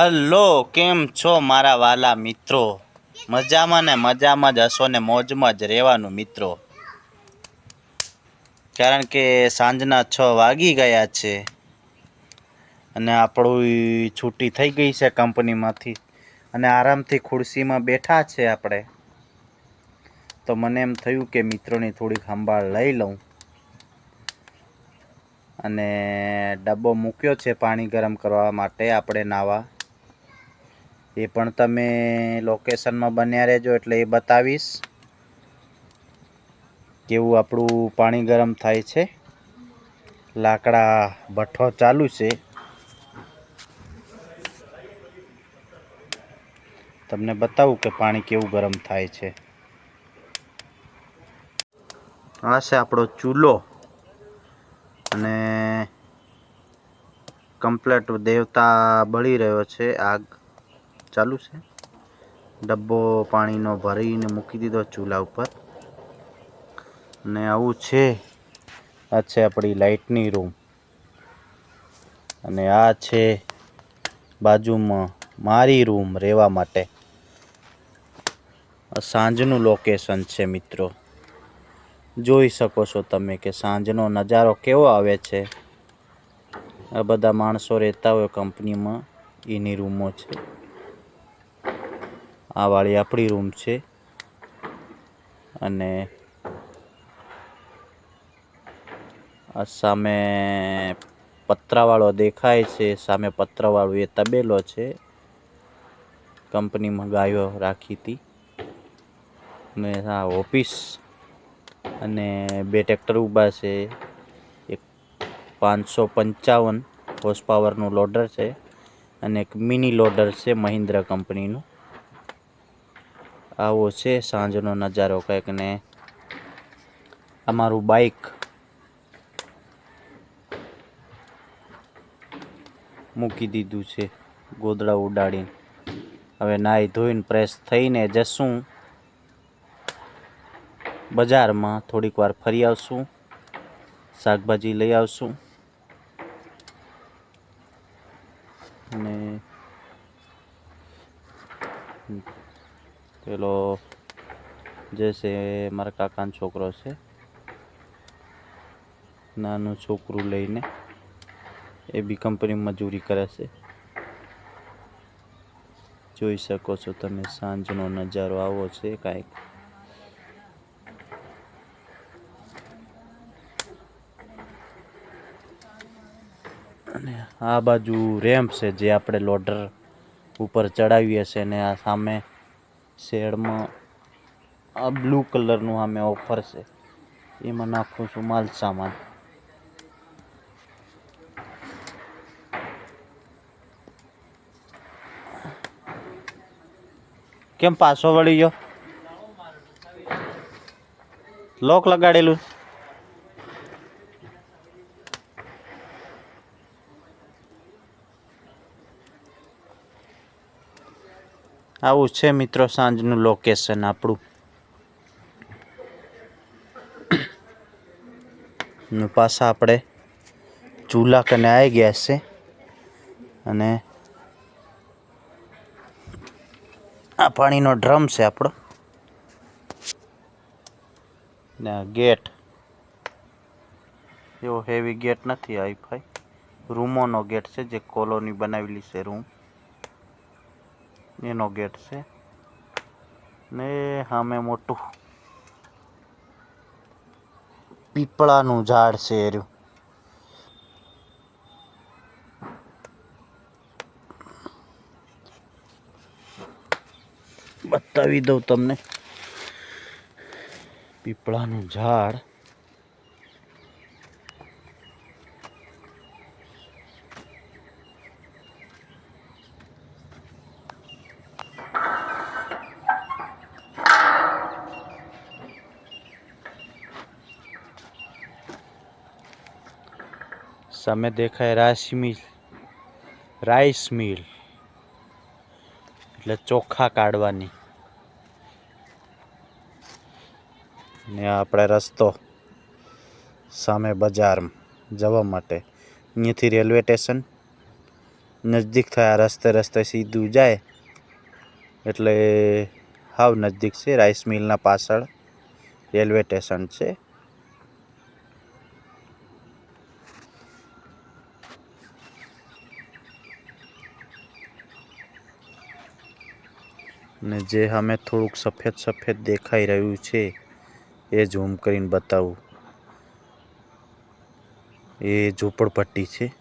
Hello, કેમ છો મારા વાલા મિત્રો? મજામાં ને મજામાં જ હશો ને મોજમાં જ રહેવાનું મિત્રો. કારણ કે સાંજના છ વાગી ગયા છે અને આપણું છૂટી થઈ ગઈ છે કંપનીમાંથી અને આરામથી ખુરશીમાં બેઠા છે આપણે. તો મને એમ થયું કે મિત્રોની થોડીક સંભાળ લઈ લઉં. અને ડબ્બો મૂક્યો છે પાણી ગરમ કરવા માટે આપણે નાવા. એ પણ તમે લોકેશનમાં બન્યા રહેજો એટલે એ બતાવીશ કેવું આપણું પાણી ગરમ થાય છે. લાકડા ભઠ્ઠો ચાલુ છે. તમને બતાવું કે પાણી કેવું ગરમ થાય છે. આ છે આપણો ચૂલો અને કમ્પ્લેટ દેવતા બળી રહ્યો છે આગ. ચાલુ છે. ડબ્બો પાણીનો ભરીને મૂકી દીધો ચૂલા ઉપર. અને આવું છે. આ છે આપણી લાઇટની રૂમ. અને આ છે બાજુમાં મારી રૂમ રહેવા માટે. સાંજનું લોકેશન છે મિત્રો. જોઈ શકો છો તમે કે સાંજનો નજારો કેવો આવે છે. આ બધા માણસો રહેતા હોય કંપનીમાં. એની રૂમો છે. આ વાળી આપણી રૂમ છે. અને આ સામે પતરાવાળો દેખાય છે. સામે પતરાવાળું એ તબેલો છે. કંપનીમાં ગાયો રાખી હતી. ને આ ઓફિસ અને બે ટ્રેક્ટર ઊભા છે. એક પાંચસો પંચાવન હોર્સ પાવરનું લોડર છે. અને એક મિની લોડર છે મહિન્દ્રા કંપનીનું. આવો છે સાંજનો નજારો કંઈક ને. અમારું બાઇક મૂકી દીધું છે ગોદડા ઉડાડીને. હવે નાહી ધોઈને પ્રેસ થઈને જશું. બજારમાં થોડીક વાર ફરી આવશું. શાકભાજી લઈ આવશું. અને પેલો જે છે મારા કાકાનો છોકરો છે. નાનું છોકરું લઈને એ બી કંપની મજૂરી કરે છે. જોઈ શકો છો તમે સાંજનો નજારો આવો છે કાંઈક. અને આ બાજુ રેમ્પ છે જે આપણે લોડર ઉપર ચડાવીએ છીએ ને આ સામે શેડમાં આ બ્લુ કલરનું સામે ઓફર છે. એમાં નાખું છું માલ સામાન. કેમ પાછો વળી ગયો? લોક લગાડેલું આવું છે મિત્રો સાંજનું લોકેશન આપણું. પાછા આપણે ચૂલા કને આવી ગયા છે. અને આ પાણીનો ડ્રમ છે આપણો. ને ગેટ. એવો હેવી ગેટ નથી હાઈફાઈ રૂમોનો ગેટ છે જે કોલોની બનાવેલી છે રૂમ એનો ગેટ છે. ને સામે મોટું પીપળાનું ઝાડ છે એર્યું. બતાવી દઉં તમને. પીપળાનું ઝાડ. સામે દેખાય રાઈસ મિલ. Rice mill. એટલે ચોખા કાઢવાની. ને આપણે રસ્તો સામે બજાર જવા માટે. અહીંયાથી રેલવે સ્ટેશન. નજદીક થયા રસ્તે રસ્તે સીધું જાય. એટલે હાવ નજદીક છે રાઈસ મિલના પાછળ. રેલવે સ્ટેશન છે. ને જે હમે થોડુંક સફેદ સફેદ દેખાઈ રહ્યું છે, એ ઝૂમ કરીને બતાવું. એ ઝૂંપડપટ્ટી છે.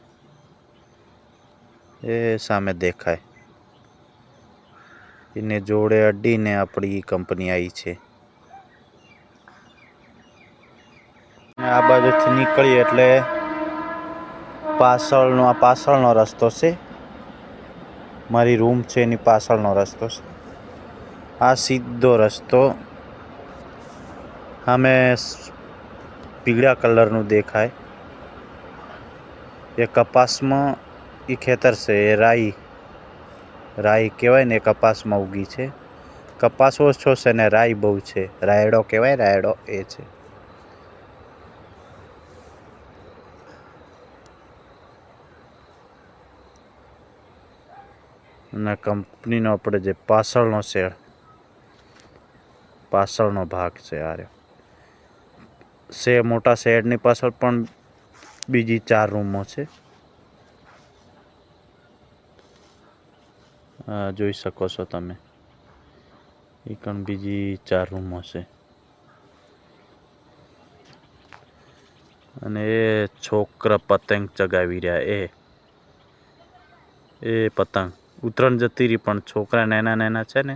એ સામે દેખાય. એને જોડે અડીને આપણી કંપની આવી છે. આ બાજુથી નીકળીએ એટલે પાછળનો, આ પાછળનો રસ્તો છે. મારી રૂમ છે એની પાછળનો રસ્તો છે. આ સીધો રસ્તો સામે પીળા કલરનું દેખાય. એ કપાસમાં એ ખેતર છે, એ રાઈ રાઈ કહેવાય ને એ કપાસમાં ઉગી છે. કપાસ ઓછો છે ને રાઈ બહુ છે. રાયડો કહેવાય, રાયડો એ છે. અને કંપનીનો આપણે જે પાછળનો શેડ પાછળનો ભાગ છે આ સે મોટા શેડની પાછળ પણ બીજી ચાર રૂમો છે. જોઈ શકો છો તમે. એ પણ બીજી ચાર રૂમો છે. અને એ છોકરા પતંગ ચગાવી રહ્યા, એ. એ પતંગ. ઉતરણ જતી રહી પણ છોકરા નાના નાના છે ને?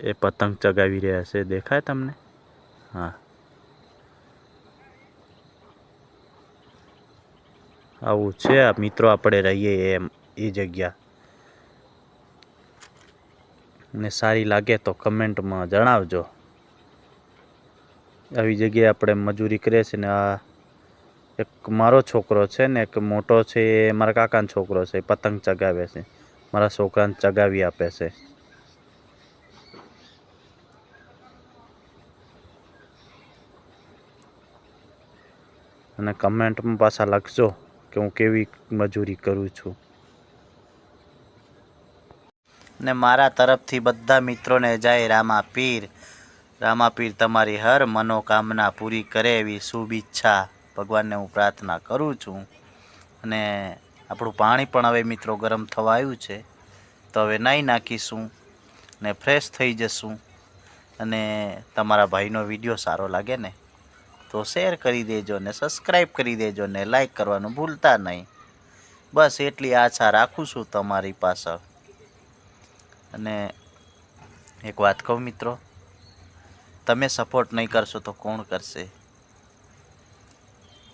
એ પતંગ ચગાવી રહ્યા છે. દેખાય તમને? હા. આવું છે આ મિત્રો, આપણે રહીએ એમ એ જગ્યા. ને સારી લાગે તો કમેન્ટમાં જણાવજો. આવી જગ્યાએ આપણે મજૂરી કરીએ છીએ ને આ એક મારો છોકરો છે ને એક મોટો છે, એ મારા કાકાનો છોકરો છે પતંગ ચગાવે છે. મારા છોકરાને ચગાવી આપે છે. અને કમેન્ટમાં પાછા લખજો કે હું કેવી મજૂરી કરું છું. ને મારા તરફથી બધા મિત્રોને જય રામા પીર. રામા પીર તમારી હર મનોકામના પૂરી કરે એવી શુભ ઈચ્છા ભગવાનને હું પ્રાર્થના કરું છું. અને આપણું પાણી પણ હવે મિત્રો ગરમ થવા આવ્યું છે. તો હવે નાહી નાખીશું ને ફ્રેશ થઈ જશું. અને તમારા ભાઈનો વીડિયો સારો લાગે ને? તો શેર કરી દેજો ને સબસ્ક્રાઈબ કરી દેજો ને લાઈક કરવાનું ભૂલતા નહીં. બસ એટલી આશા રાખું છું તમારી પાછળ. અને એક વાત કહું મિત્રો, તમે સપોર્ટ નહીં કરશો તો કોણ કરશે?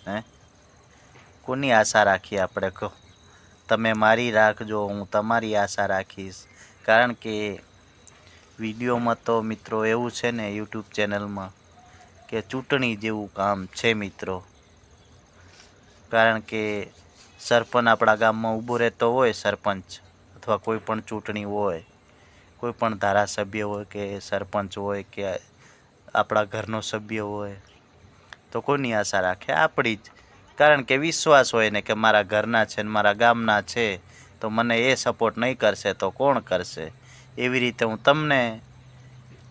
હે? કોની આશા રાખીએ આપણે કહો? તમે મારી રાખજો હું તમારી આશા રાખીશ. કારણ કે વિડીયોમાં તો મિત્રો એવું છે ને, યુટ્યુબ ચેનલમાં કે ચૂંટણી જેવું કામ છે મિત્રો. કારણ કે સરપંચ આપણા ગામમાં ઊભો રહેતો હોય સરપંચ, અથવા કોઈ પણ ચૂંટણી હોય, કોઈ પણ ધારાસભ્ય હોય કે સરપંચ હોય કે આપણા ઘરનો સભ્ય હોય, તો કોની આશા રાખે? આપણી જ. કારણ કે વિશ્વાસ હોય ને કે મારા ઘરના છે ને મારા ગામના છે, તો મને એ સપોર્ટ નહીં કરશે તો કોણ કરશે? એવી રીતે હું તમને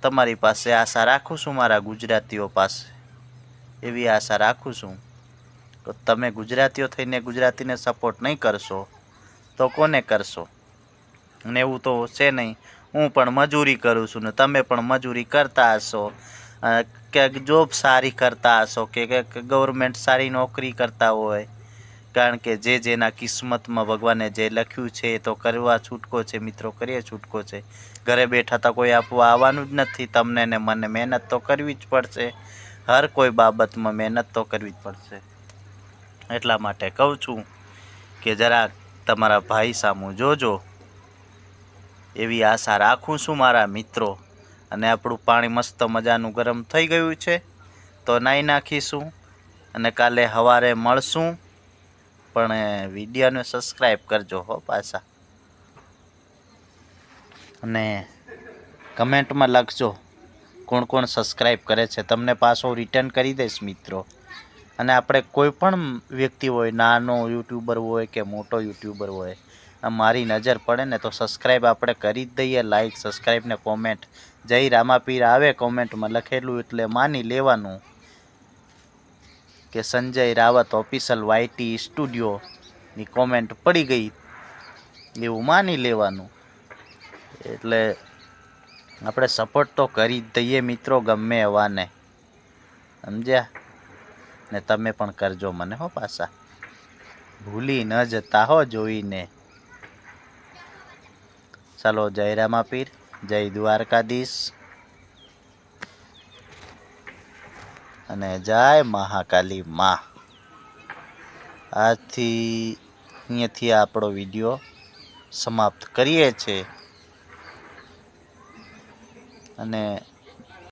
તમારી પાસે આશા રાખું છું મારા ગુજરાતીઓ પાસે. એવી આશા રાખું છું તો તમે ગુજરાતીઓ થઈને ગુજરાતીને સપોર્ટ નહીં કરશો, તો કોને કરશો? અને એવું તો છે નહીં. હું પણ મજૂરી કરું છું ને તમે પણ મજૂરી કરતા હશો. કે જોબ સારી કરતા હશો કે ગવર્મેન્ટ સારી નોકરી કરતા હોય. કારણ કે જે જેના કિસ્મતમાં ભગવાને જે લખ્યું છે એ તો કરવા છૂટકો છે, મિત્રો, કરીએ છૂટકો છે. ઘરે બેઠા તો કોઈ આપવા આવવાનું જ નથી, તમને ને મને મહેનત તો કરવી જ પડશે. હર કોઈ બાબતમાં મહેનત તો કરવી જ પડશે. એટલા માટે કહું છું કે જરા તમારા ભાઈ સામું જોજો. એવી આશા રાખું છું મારા મિત્રો. અને આપણું પાણી મસ્ત મજાનું ગરમ થઈ ગયું છે. તો નાહી નાખીશું અને કાલે સવારે મળશું. પણ વિડીયોને સબસ્ક્રાઈબ કરજો હો પાછા. અને કમેન્ટમાં લખજો કોણ કોણ સબસ્ક્રાઈબ કરે છે. તમને પાછો રિટર્ન કરી દઈશ મિત્રો. અને આપણે કોઈ પણ વ્યક્તિ હોય, નાનો યુટ્યુબર હોય કે મોટો યુટ્યુબર હોય મારી નજર પડે ને તો સબસ્ક્રાઈબ આપણે કરી જ દઈએ. લાઈક સબસ્ક્રાઈબ ને કોમેન્ટ જય રામાપીર આવે કોમેન્ટમાં લખેલું એટલે માની લેવાનું. કે સંજય રાવત ઓફિશિયલ વાયટી સ્ટુડિયોની કોમેન્ટ પડી ગઈ. એવું માની લેવાનું. એટલે આપણે સપોર્ટ તો કરી જ દઈએ મિત્રો, ગમે એવાને. સમજ્યા? ને તમે પણ કરજો મને હો પાછા. ભૂલી ન જતા હો જોઈને. ચાલો, જય રામાપીર, જય દ્વારકાધીશ. અને જય મહાકાલી મા. આજથી અહીંયાથી આપણો વીડિયો સમાપ્ત કરીએ છીએ. અને